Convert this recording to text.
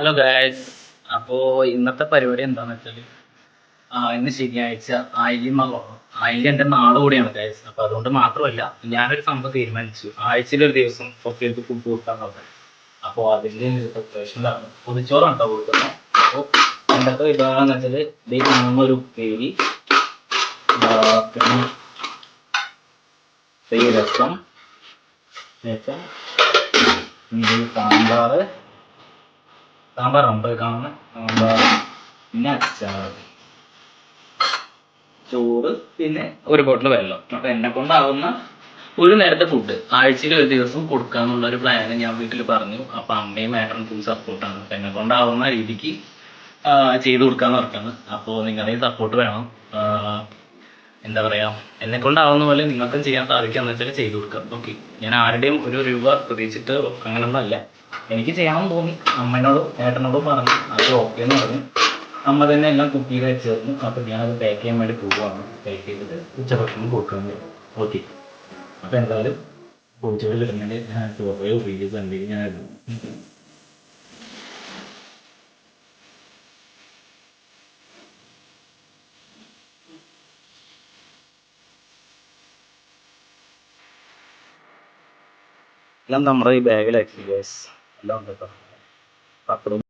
Hello guys അപ്പോൾ ഇന്നത്തെ പരിപാടി എന്താണെന്ന് വെച്ചാൽ ഇന്ന് ശനിയാഴ്ച ആയില്യം ആയില്യം എന്റെ നാൾ കൂടിയാണ് ഗായ്സ് അപ്പോൾ അതുകൊണ്ട് മാത്രമല്ല ഞാനൊരു സംഭവം തീരുമാനിച്ചു. ആഴ്ചയിൽ ഒരു ദിവസം കുട്ടികൾക്ക് ഫുഡ് കൊടുക്കാൻ നോക്കാം അപ്പോൾ അതിന്റെ പ്രിപ്പറേഷനിലാണ് പൊതിച്ചോറാണ് കേട്ടോ കൊടുക്കുന്നത്. അപ്പോൾ എന്തൊക്കെ വിഭവങ്ങളെന്ന് വെച്ചാൽ ഒരു ഉപ്പേരി ആ, പിന്നെ ഈ രസം സാമ്പാർ സാമ്പാർ ഉണ്ട് കാണുന്നത് സാമ്പാർ പിന്നെ അച്ചാർ ചോറ് പിന്നെ ഒരു ബോട്ടിൽ വെള്ളം. അപ്പൊ എന്നെ കൊണ്ടാവുന്ന ഒരു നേരത്തെ ഫുഡ് ആഴ്ചയിൽ ഒരു ദിവസം കൊടുക്കാന്നുള്ള ഒരു പ്ലാൻ ഞാൻ വീട്ടിൽ പറഞ്ഞു. അപ്പൊ അമ്മയും ഏട്ടനും ഫുൾ സപ്പോർട്ടാണ് അപ്പൊ എന്നെ കൊണ്ടാവുന്ന രീതിക്ക് ചെയ്തു കൊടുക്കാന്ന് പറഞ്ഞത് അപ്പോൾ നിങ്ങളുടെ സപ്പോർട്ട് വേണം. എന്താ പറയാ എന്നെ കൊണ്ടാവുന്ന പോലെ നിങ്ങൾക്കും ചെയ്യാൻ സാധിക്കാന്ന് വെച്ചാൽ ചെയ്തു കൊടുക്കാം. ഓക്കെ ഞാൻ ആരുടെയും ഒരു രൂപ പ്രതീക്ഷിച്ചിട്ട് അങ്ങനൊന്നും അല്ല എനിക്ക് ചെയ്യണമെന്ന് തോന്നി. അമ്മേനോടും ഏട്ടനോടും പറഞ്ഞു. അത് ഓക്കെ എന്ന് പറഞ്ഞു. അമ്മ തന്നെ എല്ലാം കുക്ക് ചെയ്ത് വെച്ച് തന്നു. അപ്പൊ ഞാനത് പാക്ക് ചെയ്യാൻ വേണ്ടി പോവുകയാണ്. പാക്ക് ചെയ്തിട്ട് ഉച്ചഭക്ഷണം കൊടുക്കാൻ ഓക്കെ അപ്പൊ എന്തായാലും പൂച്ചകളിൽ ഇടുന്നതിന്റെ ഞാൻ എന്തെങ്കിലും ഞാൻ എല്ലാം നമ്മുടെ ഈ ബാഗിലാക്കി ഗ്യാസ് എല്ലാം ഉണ്ട് കേട്ടോ